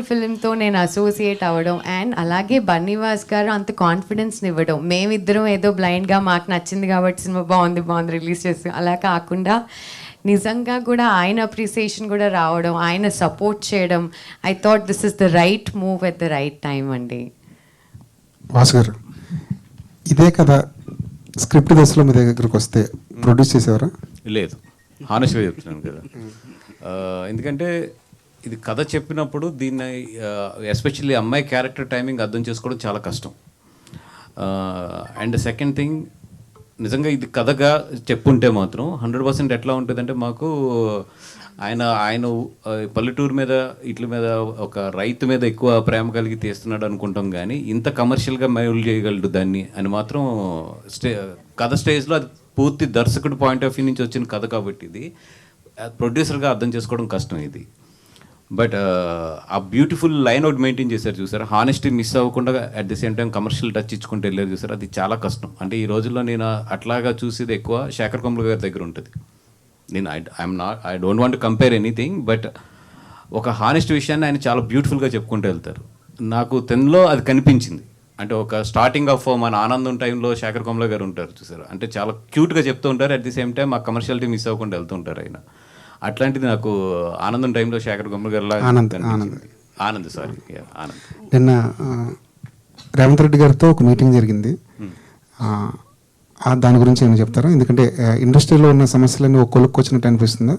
ఫిల్మ్తో నేను అసోసియేట్ అవ్వడం అండ్ అలాగే బన్నీవాస్ గారు అంత కాన్ఫిడెన్స్ని ఇవ్వడం. మేమిద్దరం ఏదో బ్లైండ్గా మాకు నచ్చింది కాబట్టి సినిమా బాగుంది బాగుంది రిలీజ్ చేసి అలా కాకుండా నిజంగా కూడా ఆయన అప్రిసియేషన్ కూడా రావడం ఆయన సపోర్ట్ చేయడం. I thought this is the right move at the right time అండి. వాసు గారు ఇదే కథ స్క్రిప్ట్ దశలో మీ దగ్గరకు వస్తే ప్రొడ్యూస్ చేసేవారా? లేదు. హానెస్ట్గా చెప్తున్నాను కదా. ఆ, ఎందుకంటే ఇది కథ చెప్పినప్పుడు దీన్ని ఎస్పెషల్లీ అమ్మాయి క్యారెక్టర్ టైమింగ్ అర్థం చేసుకోవడం చాలా కష్టం. అండ్ సెకండ్ థింగ్ నిజంగా ఇది కథగా చెప్పుంటే మాత్రం హండ్రెడ్ పర్సెంట్ ఎట్లా ఉంటుందంటే మాకు ఆయన ఆయన పల్లెటూరు మీద ఇట్ల మీద ఒక రైతు మీద ఎక్కువ ప్రేమ కలిగి తీస్తున్నాడు అనుకుంటాం కానీ ఇంత కమర్షియల్గా మైల్ చేయగలడు దాన్ని అని మాత్రం స్టే కథ స్టేజ్లో అది పూర్తి దర్శకుడు పాయింట్ ఆఫ్ వ్యూ నుంచి వచ్చిన కథ కాబట్టి ఇది. ప్రొడ్యూసర్గా అర్థం చేసుకోవడం కష్టం ఇది. బట్ ఆ బ్యూటిఫుల్ లైన్ అవుట్ మెయింటైన్ చేశారు చూసారు? హానెస్టీ మిస్ అవ్వకుండా at the same time commercial touch ఇచ్చుకుంటూ వెళ్ళారు చూసారు? అది చాలా కష్టం. అంటే ఈ రోజుల్లో నేను అట్లాగా చూసేది ఎక్కువ శేఖర్ కొమ్ముల గారి దగ్గర ఉంటుంది. నేను I I'm not I don't want compare anything but ఒక హానెస్ట్ విషయాన్ని ఆయన చాలా బ్యూటిఫుల్గా చెప్పుకుంటూ వెళ్తారు. నాకు తెన్లో అది కనిపించింది. అంటే ఒక స్టార్టింగ్ ఆఫ్ మన ఆనందం టైంలో శేఖర్ కొమ్ల గారు ఉంటారు చూసారు? అంటే చాలా క్యూట్గా చెప్తూ ఉంటారు అట్ ది సేమ్ టైం ఆ కమర్షియాలిటీ మిస్ అవ్వకుండా వెళ్తుంటారు ఆయన. అట్లాంటిది నాకు ఆనందం టైంలో శేఖర్ కొమ్ల గారు ఆనంద్, ఆనంద్. ఆనంద్ సారీ. ఆనంద్. నిన్న రేవంత్ రెడ్డి గారితో ఒక మీటింగ్ జరిగింది. ఆ దాని గురించి ఏమైనా చెప్తారా? ఎందుకంటే ఇండస్ట్రీలో ఉన్న సమస్యలన్నీ ఒక కొలుక్కొచ్చినట్టు అనిపిస్తుందా?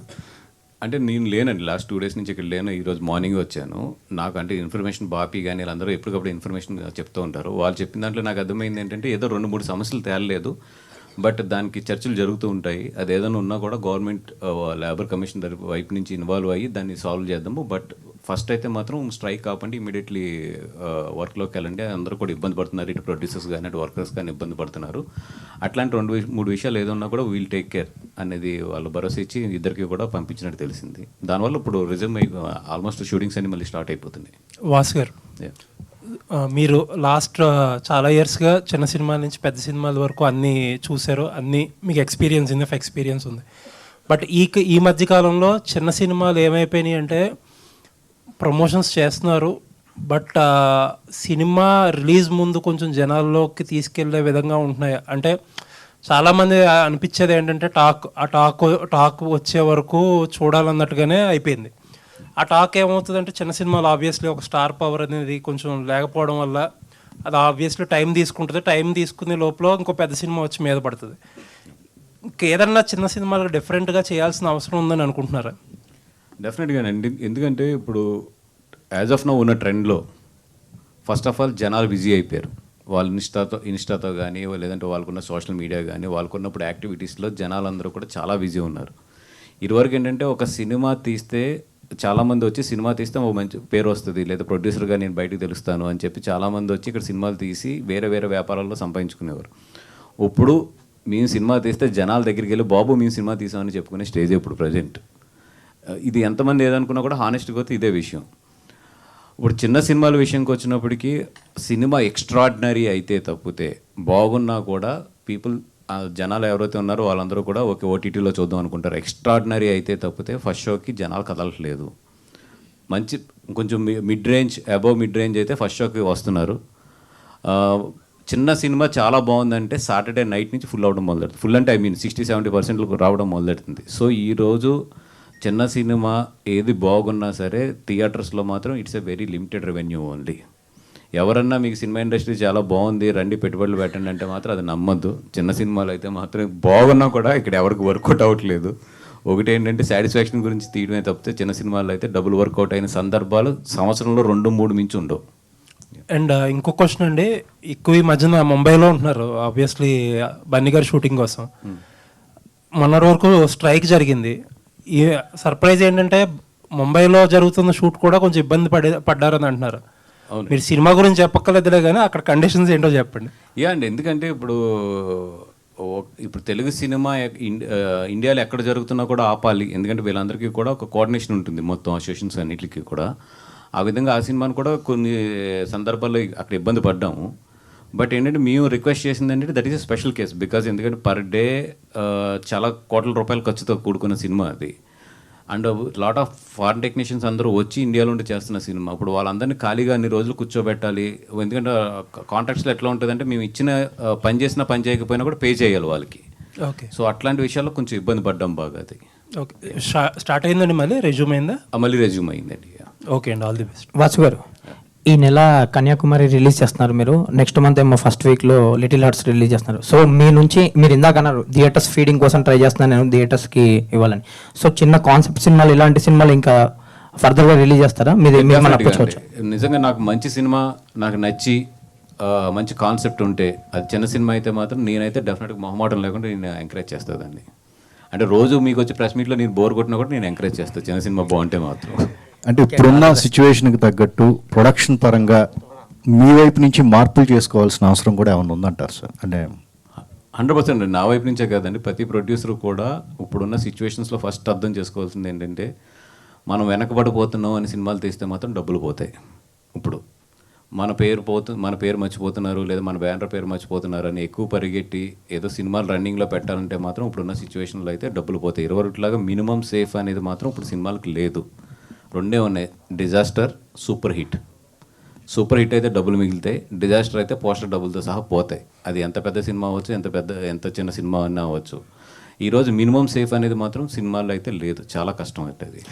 అంటే నేను లేనండి. లాస్ట్ టూ డేస్ నుంచి ఇక్కడ లేను. ఈరోజు మార్నింగ్ వచ్చాను. నాకు అంటే ఇన్ఫర్మేషన్ బాపీ కానీ వీళ్ళందరూ ఎప్పటికప్పుడు ఇన్ఫర్మేషన్ చెప్తూ ఉంటారు. వాళ్ళు చెప్పిన దాంట్లో నాకు అర్థమైంది ఏంటంటే ఏదో రెండు మూడు సమస్యలు తేలలేదు. బట్ దానికి చర్చలు జరుగుతూ ఉంటాయి. అది ఏదైనా ఉన్నా కూడా గవర్నమెంట్ లేబర్ కమిషన్ వైపు నుంచి ఇన్వాల్వ్ అయ్యి దాన్ని సాల్వ్ చేద్దాము. బట్ ఫస్ట్ అయితే మాత్రం స్ట్రైక్ కాకుండా ఇమీడియట్లీ వర్క్లోకి వెళ్ళండి. అందరూ కూడా ఇబ్బంది పడుతున్నారు. ఇటు ప్రొడ్యూసర్స్ కానీ అటు వర్కర్స్ కానీ ఇబ్బంది పడుతున్నారు. అట్లాంటి రెండు మూడు విషయాలు ఏదన్నా కూడా వీల్ టేక్ కేర్ అనేది వాళ్ళు భరోసా ఇచ్చి ఇద్దరికి కూడా పంపించినట్టు తెలిసింది. దానివల్ల ఇప్పుడు రిజర్వ్ ఆల్మోస్ట్ షూటింగ్స్ అన్ని మళ్ళీ స్టార్ట్ అయిపోతున్నాయి. వాసు గారు మీరు లాస్ట్ చాలా ఇయర్స్గా చిన్న సినిమాల నుంచి పెద్ద సినిమాల వరకు అన్నీ చూశారు. అన్నీ మీకు ఎక్స్పీరియన్స్ ఇన్ఫ్ ఎక్స్పీరియన్స్ ఉంది. బట్ ఈ ఈ మధ్య కాలంలో చిన్న సినిమాలు ఏమైపోయినాయి అంటే ప్రమోషన్స్ చేస్తున్నారు. బట్ సినిమా రిలీజ్ ముందు కొంచెం జనాల్లోకి తీసుకెళ్ళే విధంగా ఉంటున్నాయి. అంటే చాలామంది అనిపించేది ఏంటంటే టాక్ ఆ టాక్ టాక్ వచ్చే వరకు చూడాలన్నట్టుగానే అయిపోయింది. ఆ టాక్ ఏమవుతుందంటే చిన్న సినిమాలు ఆబ్వియస్లీ ఒక స్టార్ పవర్ అనేది కొంచెం లేకపోవడం వల్ల అది ఆబ్వియస్లీ టైం తీసుకుంటుంది. టైం తీసుకునే లోపల ఇంకో పెద్ద సినిమా వచ్చి మీద పడుతుంది. ఏదన్నా చిన్న సినిమాలకు డిఫరెంట్గా చేయాల్సిన అవసరం ఉందని అనుకుంటున్నారా? డెఫినెట్గా అండి ఎందుకంటే ఇప్పుడు యాజ్ ఆఫ్ నా ఉన్న ట్రెండ్లో ఫస్ట్ ఆఫ్ ఆల్ జనాలు బిజీ అయిపోయారు. వాళ్ళు ఇన్స్టాతో ఇన్స్టాతో కానీ లేదంటే వాళ్ళకున్న సోషల్ మీడియా కానీ వాళ్ళకున్నప్పుడు యాక్టివిటీస్లో జనాలందరూ కూడా చాలా బిజీ ఉన్నారు. ఇదివరకు ఏంటంటే ఒక సినిమా తీస్తే చాలామంది వచ్చి సినిమా తీస్తే ఒక మంచి పేరు వస్తుంది లేదా ప్రొడ్యూసర్గా నేను బయటకు తెలుస్తాను అని చెప్పి చాలామంది వచ్చి ఇక్కడ సినిమాలు తీసి వేరే వేరే వ్యాపారాల్లో సంపాదించుకునేవారు. ఇప్పుడు మేము సినిమా తీస్తే జనాల దగ్గరికి వెళ్ళి బాబు మేము సినిమా తీసామని చెప్పుకునే స్టేజ్ ఇప్పుడు ప్రజెంట్. ఇది ఎంతమంది ఏదనుకున్నా కూడా హానెస్ట్గా అయితే ఇదే విషయం. ఇప్పుడు చిన్న సినిమాల విషయంకి వచ్చినప్పటికీ సినిమా ఎక్స్ట్రాడినరీ అయితే తప్పితే బాగున్నా కూడా పీపుల్ జనాలు ఎవరైతే ఉన్నారో వాళ్ళందరూ కూడా ఓకే ఓటీటీలో చూద్దాం అనుకుంటారు. ఎక్స్ట్రాడినరీ అయితే తప్పితే ఫస్ట్ షోకి జనాలు కదలట్లేదు. మంచి కొంచెం mid range above mid range అయితే ఫస్ట్ షోకి వస్తున్నారు. చిన్న సినిమా చాలా బాగుందంటే సాటర్డే నైట్ నుంచి ఫుల్ అవడం మొదలెడుతుంది. ఫుల్ అంటే I mean sixty seventy percent రావడం మొదలెడుతుంది. సో ఈరోజు చిన్న సినిమా ఏది బాగున్నా సరే థియేటర్స్లో మాత్రం it's a very limited revenue only ఎవరన్నా మీకు సినిమా ఇండస్ట్రీ చాలా బాగుంది రండి పెట్టుబడులు పెట్టండి అంటే మాత్రం అది నమ్మద్దు. చిన్న సినిమాలు అయితే మాత్రం బాగున్నా కూడా ఇక్కడ ఎవరికి వర్కౌట్ అవ్వట్లేదు. ఒకటి ఏంటంటే సాటిస్ఫాక్షన్ గురించి తీయడమే తప్పితే చిన్న సినిమాలు అయితే డబుల్ వర్కౌట్ అయిన సందర్భాలు సంవత్సరంలో రెండు మూడు మించి ఉండవు. అండ్ ఇంకో క్వశ్చన్ అండి ఎక్కువ ఈ మధ్యన ముంబైలో ఉంటున్నారు ఆబ్వియస్లీ బన్నీ గారి షూటింగ్ కోసం. మొన్నటి వరకు స్ట్రైక్ జరిగింది. ఈ సర్ప్రైజ్ ఏంటంటే ముంబైలో జరుగుతున్న షూట్ కూడా కొంచెం ఇబ్బంది పడే పడ్డారని అంటున్నారు. మీరు సినిమా గురించి చెప్పక్కర్లేదులే కానీ అక్కడ కండిషన్స్ ఏంటో చెప్పండి. యా అండి ఎందుకంటే ఇప్పుడు ఇప్పుడు తెలుగు సినిమా ఇండియాలో ఎక్కడ జరుగుతున్నా కూడా ఆపాలి. ఎందుకంటే వీళ్ళందరికీ కూడా ఒక కోఆర్డినేషన్ ఉంటుంది మొత్తం అసోసియేషన్స్ అన్నిటికీ కూడా. ఆ విధంగా ఆ సినిమాను కూడా కొన్ని సందర్భాల్లో అక్కడ ఇబ్బంది పడ్డాము. బట్ ఏంటంటే మేము రిక్వెస్ట్ చేసింది ఏంటంటే that is a special case because ఎందుకంటే పర్ డే చాలా కోట్ల రూపాయల ఖర్చుతో కూడుకున్న సినిమా అది. And lot of foreign technicians అందరూ వచ్చి ఇండియాలో ఉండి చేస్తున్న సినిమా. ఇప్పుడు వాళ్ళందరినీ ఖాళీగా అన్ని రోజులు కూర్చోబెట్టాలి. ఎందుకంటే కాంట్రాక్ట్స్లో ఎట్లా ఉంటుందంటే మేము ఇచ్చిన పని చేసినా పని చేయకపోయినా కూడా పే చేయాలి వాళ్ళకి. ఓకే. సో అట్లాంటి విషయాల్లో కొంచెం ఇబ్బంది పడ్డాం బాగా అది. ఓకే. స్టార్ట్ అయిందండి మళ్ళీ? రెజ్యూమ్ అయిందా? మళ్ళీ రెజ్యూమ్ అయిందండి ఓకే అండి. All the best. వాసు గారు ఈ నెల కన్యాకుమారి రిలీజ్ చేస్తున్నారు మీరు. నెక్స్ట్ మంత్ ఏమో ఫస్ట్ వీక్లో లిటిల్ హార్ట్స్ రిలీజ్ చేస్తున్నారు. సో మీ నుంచి మీరు ఇందాక అన్నారు థియేటర్స్ ఫీడింగ్ కోసం ట్రై చేస్తున్నాను నేను థియేటర్స్కి ఇవ్వాలని. సో చిన్న కాన్సెప్ట్ సినిమాలు ఇలాంటి సినిమాలు ఇంకా ఫర్దర్గా రిలీజ్ చేస్తారా? మీరు. నిజంగా నాకు మంచి సినిమా నాకు నచ్చి మంచి కాన్సెప్ట్ ఉంటే అది చిన్న సినిమా అయితే మాత్రం నేనైతే డెఫినెట్గా మొహమాటం లేకుండా నేను ఎంకరేజ్ చేస్తాదండి. అంటే రోజు మీకు వచ్చి ప్రెస్ మీట్లో నేను బోర్ కొట్టినా కూడా నేను ఎంకరేజ్ చేస్తాను చిన్న సినిమా బాగుంటే మాత్రం. అంటే ఇప్పుడున్న సిచ్యువేషన్కి తగ్గట్టు ప్రొడక్షన్ పరంగా మీ వైపు నుంచి మార్పులు చేసుకోవాల్సిన అవసరం కూడా ఏమైనా ఉందంటారు సార్ అంటే హండ్రెడ్ పర్సెంట్ నా వైపు నుంచే కాదండి. ప్రతి ప్రొడ్యూసర్ కూడా ఇప్పుడున్న సిచ్యువేషన్స్లో ఫస్ట్ అర్థం చేసుకోవాల్సింది ఏంటంటే మనం వెనకబడిపోతున్నాం అని సినిమాలు తీస్తే మాత్రం డబ్బులు పోతాయి. ఇప్పుడు మన పేరు పోతు మన పేరు మర్చిపోతున్నారు లేదా మన బ్యానర్ పేరు మర్చిపోతున్నారు అని ఎక్కువ పరిగెట్టి ఏదో సినిమాలు రన్నింగ్లో పెట్టాలంటే మాత్రం ఇప్పుడున్న సిచ్యువేషన్లో అయితే డబ్బులు పోతాయి. ఇరవరుట్లాగా మినిమం సేఫ్ అనేది మాత్రం ఇప్పుడు సినిమాలకు లేదు. రెండే ఉన్నాయి. Disaster super hit super hit అయితే డబ్బులు మిగులుతాయి డిజాస్టర్ అయితే పోస్టర్ డబ్బులతో సహా పోతాయి. అది ఎంత పెద్ద సినిమా అవ్వచ్చు ఎంత పెద్ద ఎంత చిన్న సినిమా అన్నా అవ్వచ్చు. ఈరోజు మినిమం సేఫ్ అనేది మాత్రం సినిమాల్లో అయితే లేదు. చాలా కష్టం అవుతుంది